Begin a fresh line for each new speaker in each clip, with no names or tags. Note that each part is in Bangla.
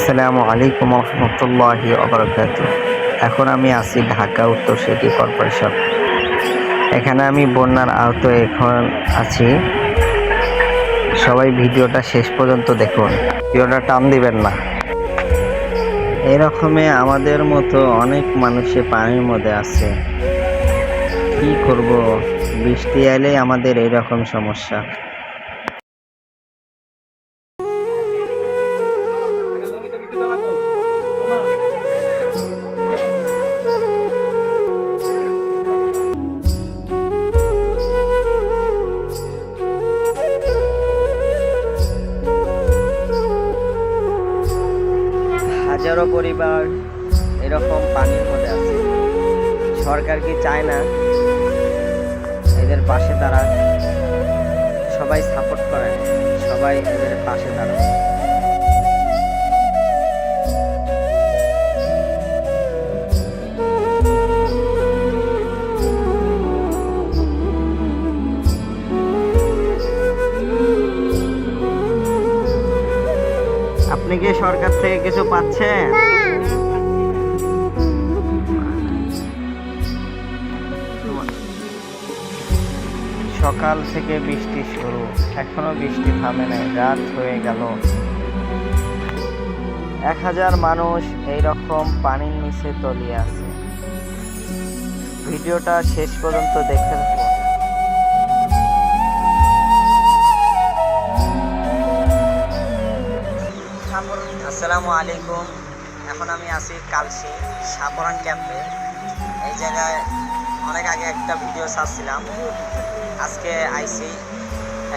আসসালামু আলাইকুম রহমতুল্লাহি অবরাকাত এখন আমি আছি ঢাকা উত্তর সিটি কর্পোরেশন। এখানে আমি বন্যার আহত এখন আছি। সবাই ভিডিওটা শেষ পর্যন্ত দেখুন। ভিডিওটা টান দিবেন না। এরকমে আমাদের মতো অনেক মানুষে পানির মধ্যে আছে। কি করব? বৃষ্টি এলেই আমাদের এইরকম সমস্যা। হাজারো পরিবার, এরকম পানির মধ্যে আছে। সরকার কি চায় না? এদের পাশে তারা সবাই সাপোর্ট করে, সবাই এদের পাশে দাঁড়ায়। আপনি কি সরকার থেকে কিছু পাচ্ছেন? সকাল থেকে বৃষ্টি শুরু। এখনও বৃষ্টি থামে নাই রাত হয়ে গেল। এক হাজার মানুষ এই রকম পানির নিচে তলিয়ে আছে। ভিডিওটা শেষ পর্যন্ত দেখতে আসসালামু আলাইকুম। এখন আমি আছি কালসি, সাপরান ক্যাম্পে। এই জায়গায় অনেক আগে একটা ভিডিও ছাড়ছিলাম। আজকে আইসি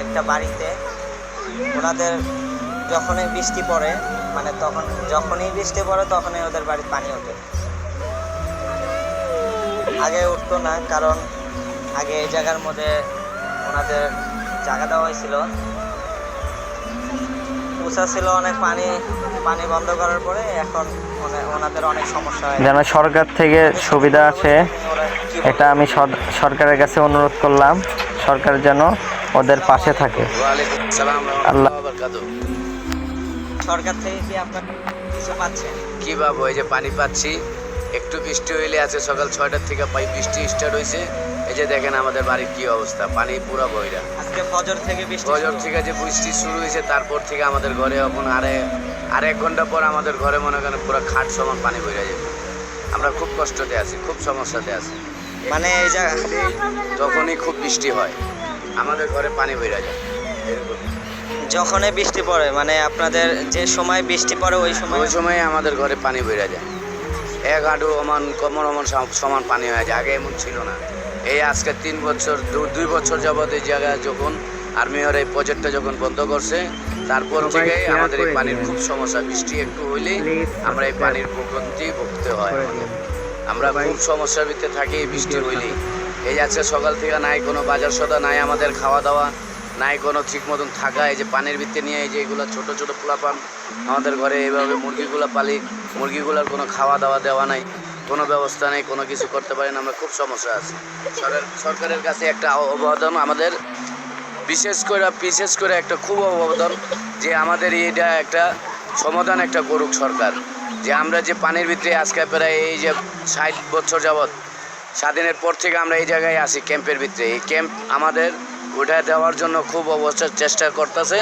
একটা বাড়িতে। ওনাদের যখনই বৃষ্টি পড়ে মানে তখন, যখনই বৃষ্টি পড়ে, তখনই ওদের বাড়িতে পানি ওঠে। আগে উঠতো না, কারণ আগে এই জায়গার মধ্যে ওনাদের জায়গা দেওয়া হয়েছিল। উঁচা ছিল অনেক পানি। পানি বন্ধ করার পরে এখন ওনাদের অনেক সমস্যা হয়
যেন সরকার থেকে সুবিধা আছে? এটা আমি সরকারের কাছে অনুরোধ করলাম সরকার যেন ওদের পাশে থাকে আল্লাহ।
সরকার থেকে কি আপনার কিছু পাচ্ছেন
কি বাবু এই যে পানি পাচ্ছি একটু বৃষ্টি হইলে আছে সকাল ছয়টার থেকে পাই বৃষ্টি স্টার্ট হয়েছে এই যে দেখেন আমাদের বাড়ির কি অবস্থা পানি পুরো বইরা
আজকে ফজর থেকে বৃষ্টি
বজর
শুরু।
থেকে যে বৃষ্টি শুরু হয়েছে তারপর থেকে আমাদের ঘরে এখন আরে আর এক ঘণ্টা পর আমাদের ঘরে মনে করেন পুরো খাট সমান পানি বইরা যাবে। আমরা খুব কষ্টতে আছি খুব সমস্যাতে আছি।
মানে এই জায়গা
যখনই খুব বৃষ্টি হয় আমাদের ঘরে পানি বইরা যায়। এরকম।
যখনই বৃষ্টি পড়ে মানে আপনাদের যে সময় বৃষ্টি পড়ে ওই সময়?
ওই সময় আমাদের ঘরে পানি বেড়ে যায়। এক হাঁটু অমান কমর অমান সম- সমান পানি হয়ে যায় আগে এমন ছিল না। এই আজকে তিন বছর দুই বছর যাবত এই জায়গায় যখন আর্মিহর এই প্রজেক্টটা যখন বন্ধ করছে তারপর থেকে আমাদের এই পানির খুব সমস্যা বৃষ্টি একটু হইলেই আমরা এই পানির ভোগান্তি ভুগতে হয়। আমরা খুব সমস্যার ভিতরে থাকি বৃষ্টি হইলেই। এই আজকে সকাল থেকে নাই কোনো বাজার সদা নাই আমাদের খাওয়া দাওয়া নাই কোনো ঠিক মতন থাকা। এই যে পানির ভিতরে নিয়ে এই যে এগুলো ছোট ছোট পোলাপান আমাদের ঘরে এইভাবে মুরগিগুলো পালি মুরগিগুলোর কোনো খাওয়া দাওয়া দেওয়া নাই কোনো ব্যবস্থা নেই কোনো কিছু করতে পারি না আমরা খুব সমস্যা আছি। সরকার সরকারের কাছে একটা অবদান আমাদের। বিশেষ করে বিশেষ করে একটা খুব অবদান যে আমাদের এটা একটা সমাধান একটা করুক সরকার। যে আমরা যে পানির ভিতরে আজকে প্রায় এই যে ষাট বছর যাবৎ স্বাধীনের পর থেকে আমরা এই জায়গায় আসি ক্যাম্পের ভিতরে। এই ক্যাম্প আমাদের উঠে দেওয়ার জন্য খুব অবস্থার চেষ্টা করতেছে।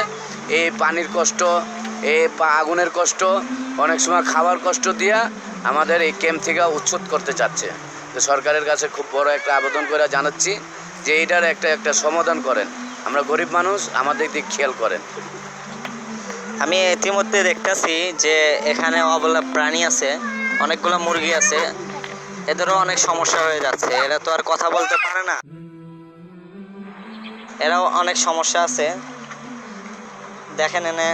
এই পানির কষ্ট, এই আগুনের কষ্ট, অনেক সময় খাবার কষ্ট দিয়া আমাদের এই ক্যাম্প থেকে উচ্ছেদ করতে চাচ্ছে। সরকারের কাছে খুব বড় একটা আবেদন করে জানাচ্ছি। যে এইটার একটা একটা সমাধান করেন। আমরা গরিব মানুষ, আমাদের দিক খেয়াল করেন।
আমি ইতিমধ্যে দেখতেছি যে এখানে অবলা প্রাণী আছে, অনেকগুলো মুরগি আছে। এদেরও অনেক সমস্যা হয়ে যাচ্ছে। এরা তো আর কথা বলতে পারে না। এরাও অনেক সমস্যা আছে। দেখেন এনে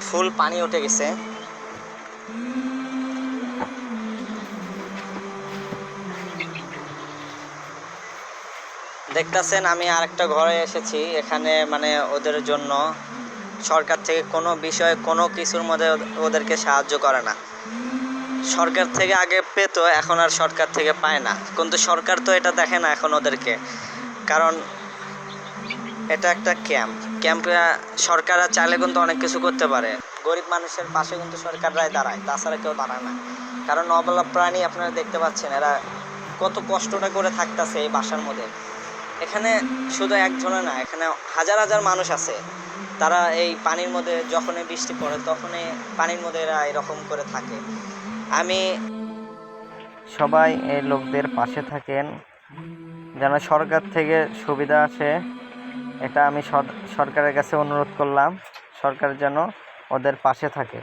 ফুল পানি উঠে গেছে। দেখতেছেন, আমি আরেকটা ঘরে এসেছি। এখানে মানে ওদের জন্য সরকার থেকে কোনো বিষয়ে কোনো কিছুর মধ্যে ওদেরকে সাহায্য করে না। সরকার থেকে আগে পেতো, এখন আর সরকার থেকে পায় না। কিন্তু সরকার তো এটা দেখে না এখন ওদেরকে। কারণ এটা একটা ক্যাম্প। ক্যাম্পে সরকাররা চাইলে কিন্তু অনেক কিছু করতে পারে। গরিব মানুষের পাশে কিন্তু সরকাররাই দাঁড়ায়, তাছাড়া কেউ দাঁড়ায় না। কারণ অবলা প্রাণী আপনারা দেখতে পাচ্ছেন, এরা কত কষ্টটা করে থাকতেছে এই বাসার মধ্যে। এখানে শুধু একজনে না, এখানে হাজার হাজার মানুষ আছে। তারা এই পানির মধ্যে যখনই বৃষ্টি পড়ে, তখনই পানির মধ্যে এরা এরকম করে থাকে। আমি
সবাই এই লোকদের পাশে থাকেন। যেন সরকার থেকে সুবিধা আসে এটা আমি সর- সরকারের কাছে অনুরোধ করলাম। সরকার যেন ওদের পাশে থাকে।